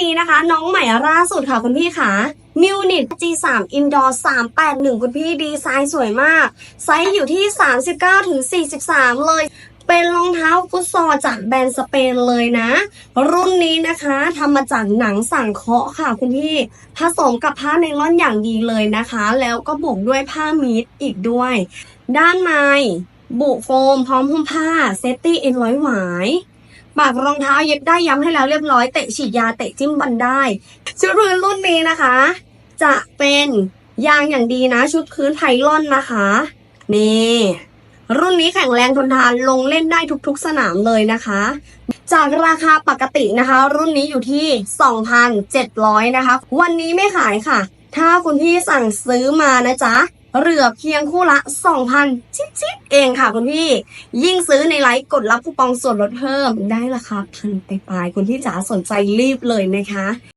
นี้นะคะ น้องใหม่ล่าสุดค่ะคุณพี่ค่ะมิวนิ G3 Indoor 381 คุณพี่ดีไซน์สวยมาก ไซส์อยู่ที่ 39ถึง43 เลย เป็นรองเท้าฟุตซอลจากแบรนด์สเปนเลยนะ รุ่นนี้นะคะทำมาจากหนังสังเคราะห์ค่ะคุณพี่ ผสมกับผ้าไนลอนอย่างดีเลยนะคะ แล้วก็บวกด้วยผ้ามีดอีกด้วย ด้านในบุโฟมพร้อมหุ้มผ้าเซฟตี้เอ็นร้อยหวาย ปากรองเท้าเย็บได้ย้ำให้แล้วเรียบร้อยเตะฉีดยาเตะจิ้มบันได้ ชุดพื้นรุ่นนี้นะคะ จะเป็นยางอย่างดีนะ ชุดพื้นไพลอนนะคะนี่รุ่นนี้แข็งแรงทนทานลงเล่นได้ทุกๆสนามเลยนะคะ จากราคาปกตินะคะ รุ่นนี้อยู่ที่ 2,700 นะคะ วันนี้ไม่ขายค่ะ ถ้าคุณพี่สั่งซื้อมานะจ๊ะ เหลือเพียงคู่ละ 2,000จิ๊บๆเองค่ะคุณพี่ ยิ่งซื้อในไลฟ์กดรับคูปองส่วนลดเพิ่มได้ราคาพันไปปลายคุณพี่จ๋าสนใจรีบเลยนะคะ